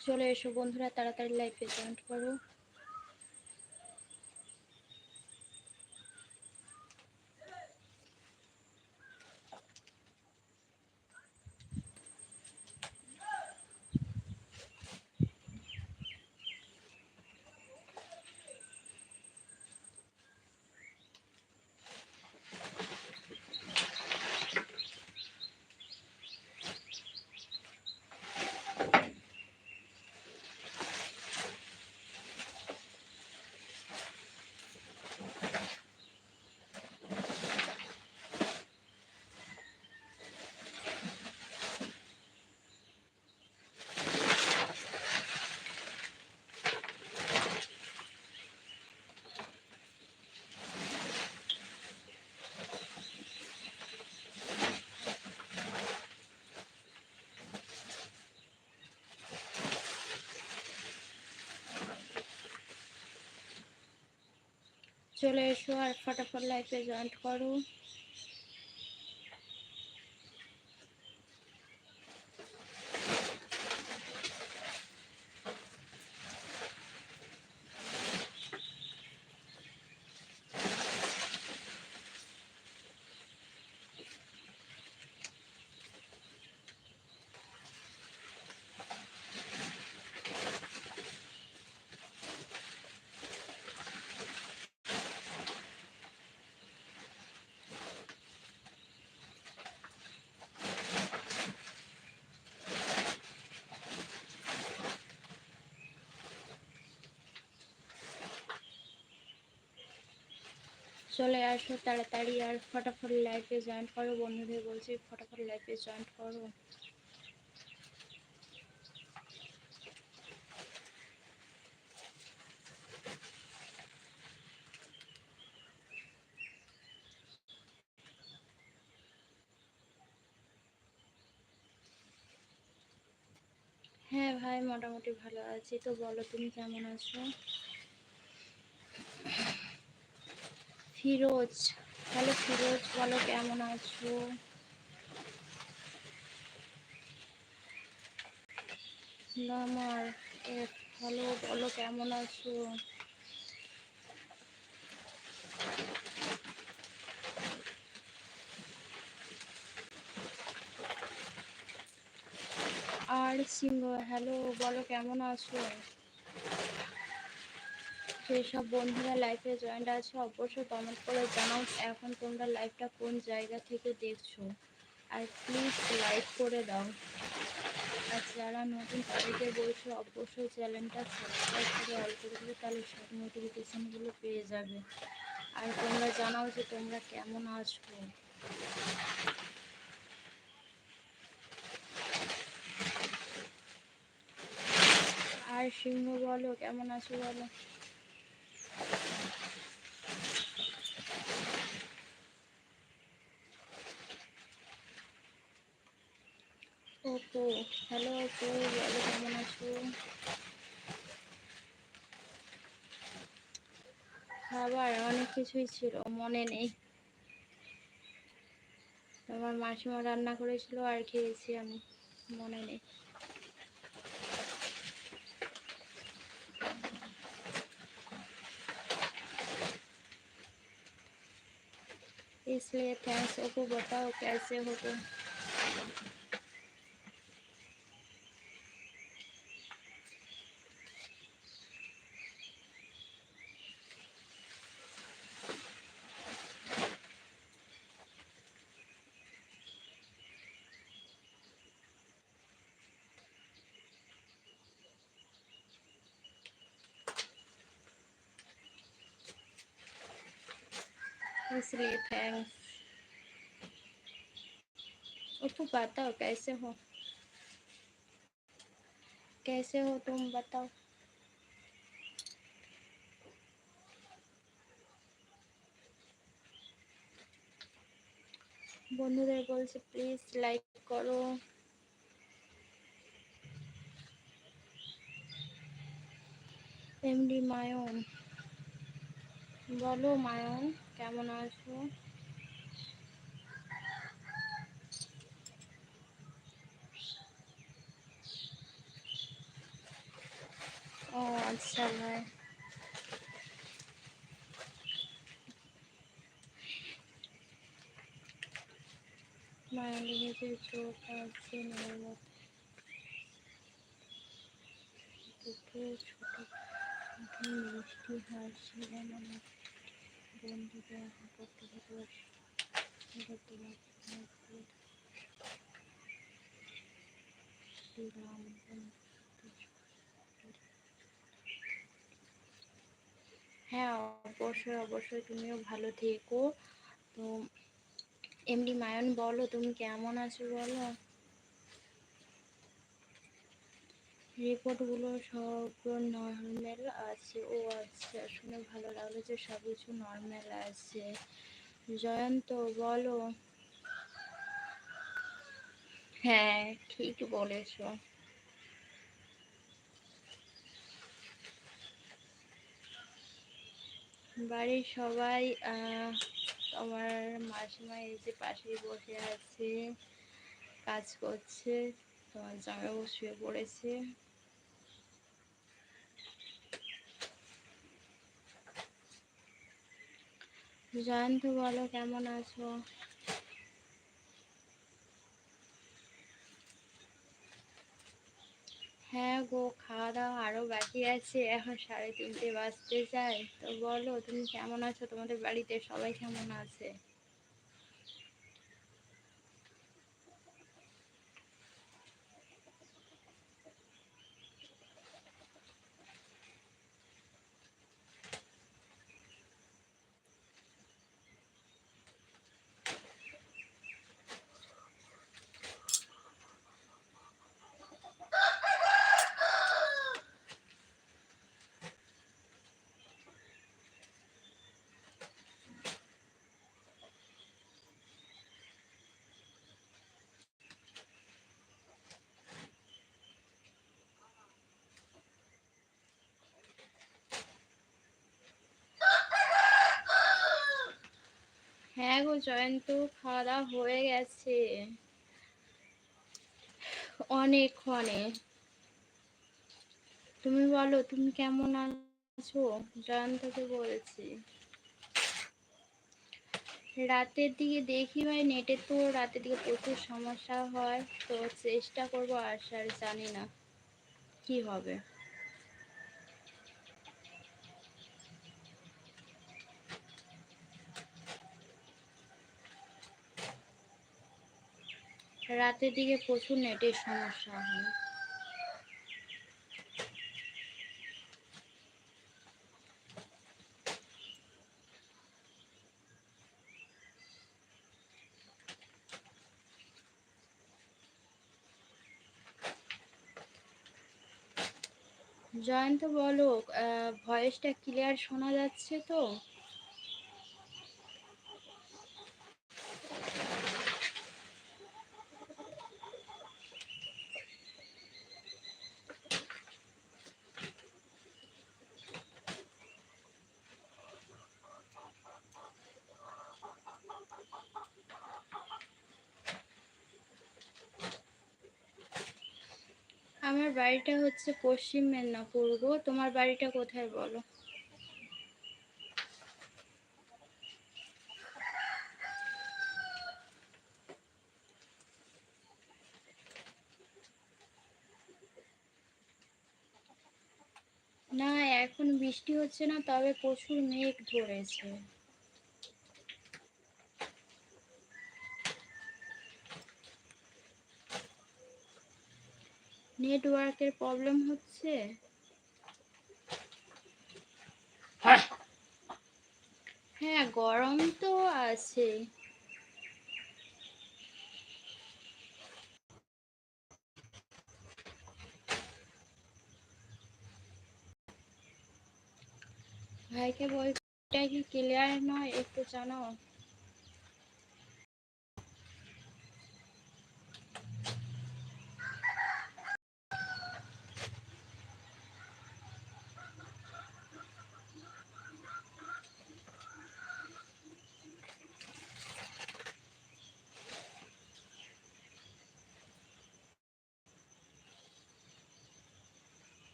চলে এসো বন্ধুরা তাড়াতাড়ি লাইভে জয়েন্ট করো। চলে এসো আর ফটাফট লাইফে জয়েন্ট করো। চলে আসো তাড়াতাড়ি আর ফটাফট লাইভে জয়েন করো। বন্ধুদের বলছি ফটাফট লাইভে জয়েন করো। হ্যাঁ ভাই, মোটামুটি ভালো আছি। তো বলো, তুমি কেমন আছো? ফিরোজ হ্যালো ফিরোজ বলো কেমন আছো? এক হ্যালো বলো কেমন আছো? আর সিংহ হ্যালো বলো কেমন আছো? যেসব বন্ধুরা লাইফে জয়েন্ট আছে, অবশ্যই কমেন্ট করে জানাও এখন তোমরা লাইভটা কোন জায়গা থেকে দেখছ। আর প্লিজ লাইক করে দাও। আর যারা নতুন তাদেরকে বলছো, অবশ্যই চ্যানেলটা সাবস্ক্রাইব করে অল করে দিলে তাহলে সব নোটিফিকেশানগুলো পেয়ে যাবে। আর তোমরা জানাও যে তোমরা কেমন আছো। আর সিংহ বলো, কেমন আছো বলো? ওপো হ্যালো ওপো বলো কেমন আছো খাবার অনেক কিছুই ছিল মনে নেই আমার মাসিমা রান্না করেছিল আর খেয়েছি আমি মনে নেই इसलिए थैंक्स ओको बताओ कैसे हो तुम इसलिए थैंक्स उसको बताओ कैसे हो कैसे हो तुम बताओ বন্ধুদের বলছে প্লিজ লাইক করো এমডি মায়ন বলো মায়ন কেমন আছো? ও আচ্ছা ভাই। মায়া লেগেছে চোখ আছে মেয়ের মতো ছোট বানানো বন্ধুকে এখন করতে ভালোবাসি শ্রীরাম হ্যাঁ অবশ্যই অবশ্যই। তুমিও ভালো থেকো। তো, এমনি মায়ন, বলো তুমি কেমন আছো, বলো? রিপোর্টগুলো সব নর্মাল আছে। ও আচ্ছা শুনে ভালো লাগল যে সব কিছু নর্মাল আছে। জয়ন্ত, বলো। হ্যাঁ ঠিক বলেছ। বাড়ির সবাই আমার মাসিমা এই যে পাশেই বসে আছে, কাজ করছে, তোমার জামাইবাবু শুয়ে পড়েছে। জয়ন্ত বলো, কেমন আছো? হ্যাঁ গো খাওয়া দাওয়া আরও বাকি আছে। এখন সাড়ে তিনটে বাজতে চাই তো বলো, তুমি কেমন আছো? তোমাদের বাড়িতে সবাই কেমন আছে? হ্যাঁ গো জয়ন্ত খাওয়া দাওয়া হয়ে গেছে। অনেকক্ষণে তুমি বলো, তুমি কেমন আছো? জয়ন্তকে বলছি। রাতের দিকে দেখি ভাই, নেটে তো রাতের দিকে প্রচুর সমস্যা হয়, তো চেষ্টা করব আসার, জানি না কি হবে। রাতের দিকে প্রচুর নেটের সমস্যা হয়। জয়ন্ত বলো ভয়েসটা ক্লিয়ার শোনা যাচ্ছে তো? আমার বাড়িটা হচ্ছে পশ্চিম মেদিনীপুর গো। তোমার বাড়িটা কোথায় বলো? না, এখন বৃষ্টি হচ্ছে না, তবে প্রচুর মেঘ ধরেছে। নেটওয়ার্কের প্রবলেম হচ্ছে। হ্যাঁ। গরম তো আছে। ভাইকে বলছি এটা কি ক্লিয়ার নয়? একটু জানাও।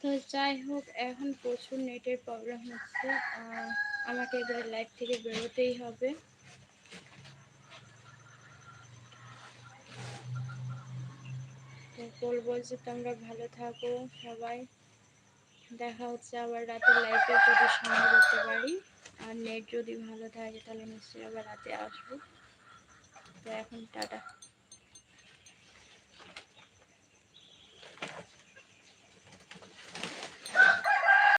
তো যাই হোক, এখন প্রচুর নেটের প্রবলেম হচ্ছে আমাকে এবারে লাইভ থেকে বেরোতেই হবে। তো বলব যে তোমরা ভালো থাকো সবাই। দেখা হচ্ছে আবার রাতে লাইভে যদি সময় করতে পারি, আর নেট যদি ভালো থাকে তাহলে নিশ্চয়ই আবার রাতে আসব। তো এখন টাটা।